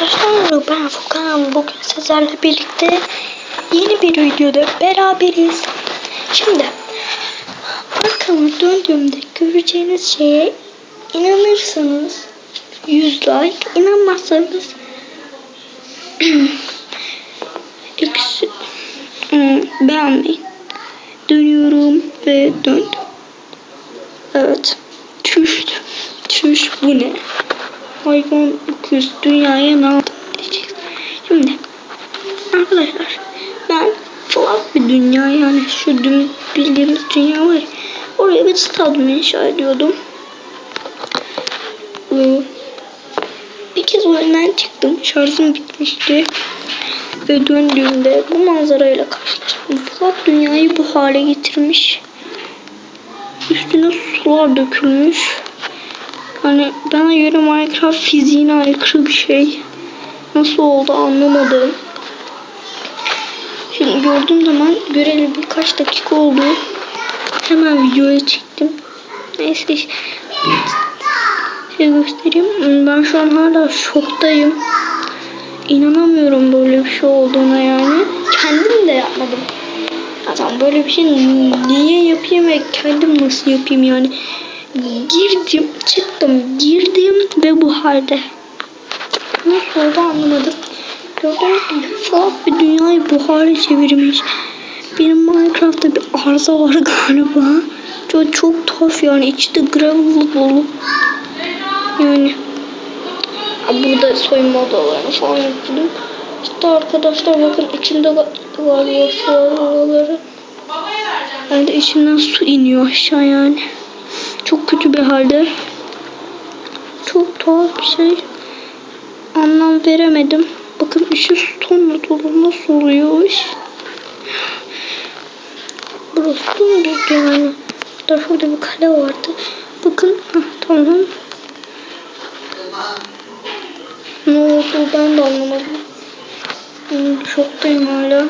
arkadaşlar ben Furkan bugün sizlerle birlikte yeni bir videoda beraberiz. Şimdi arkamı döndüğümde göreceğiniz şeye inanırsanız 100 like inanmazsanız eksi hmm, beğenmeyin. Dönüyorum ve döndüm. Evet. Çüş. Çüş bu ne? Hayvan öküz dünyaya ne diyecek. Şimdi arkadaşlar ben tuhaf bir dünya yani şu dün bildiğimiz dünya var ya, oraya bir stadyum inşa ediyordum. Bir kez oyundan çıktım. Şarjım bitmişti. Ve döndüğümde bu manzarayla karşılaştım. Fuat dünyayı bu hale getirmiş. Üstüne sular dökülmüş. Hani bana göre Minecraft fiziğine aykırı bir şey. Nasıl oldu anlamadım. Şimdi gördüğüm zaman göreli birkaç dakika oldu. Hemen videoya çektim. Neyse şey göstereyim. Ben şu an hala şoktayım. İnanamıyorum böyle bir şey olduğuna yani. Kendim de yapmadım. Zaten böyle bir şey niye yapayım ve kendim nasıl yapayım yani. Girdim, çıktım, girdim ve bu halde. Nasıl oldu anlamadım. Gördüğünüz gibi tuhaf bir dünyayı bu hale çevirmiş. Benim Minecraft'ta bir arıza var galiba. Çok, çok tuhaf yani içinde gravel dolu. Yani burada soyunma odalarını falan yaptım. İşte arkadaşlar bakın içinde ga- galiba su oraları. Yani de içinden su iniyor aşağı yani. Çok kötü bir halde. Çok tuhaf bir şey. Anlam veremedim. Bakın su tonla dolu nasıl oluyor iş? Burası dümdüz yani. Hatta şurada bir kale vardı. Bakın tamam. Ne oldu ben de anlamadım. Hmm, Şoktayım hala.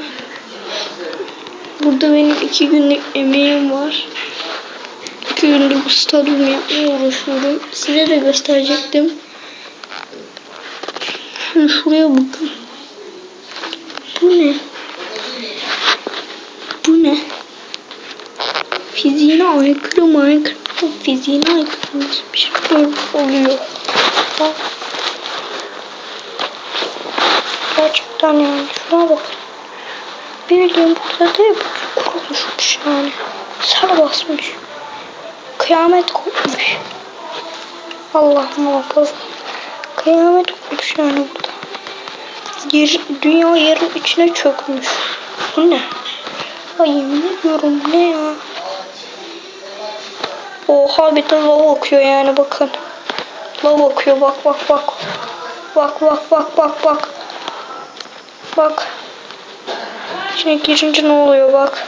Burada benim iki günlük emeğim var. İki gündür bu stadyumu yapmaya uğraşıyorum. Size de gösterecektim. Şimdi şuraya bakın. Bu ne? Bu ne? Fiziğine aykırı Minecraft fiziğine aykırı bir şey oluyor. Gerçekten yani şuna bak. Bildiğin burada da konuşmuş yani. Sar basmış. Kıyamet kopmuş. Allah muhafaza. Kıyamet kopmuş yani burada. Yer, dünya yerin içine çökmüş. Bu ne? Ay yemin ediyorum ne ya? Oha bir de lav akıyor yani bakın. Lav akıyor bak bak bak. Bak bak bak bak bak. Bak. İçine girince ne oluyor bak.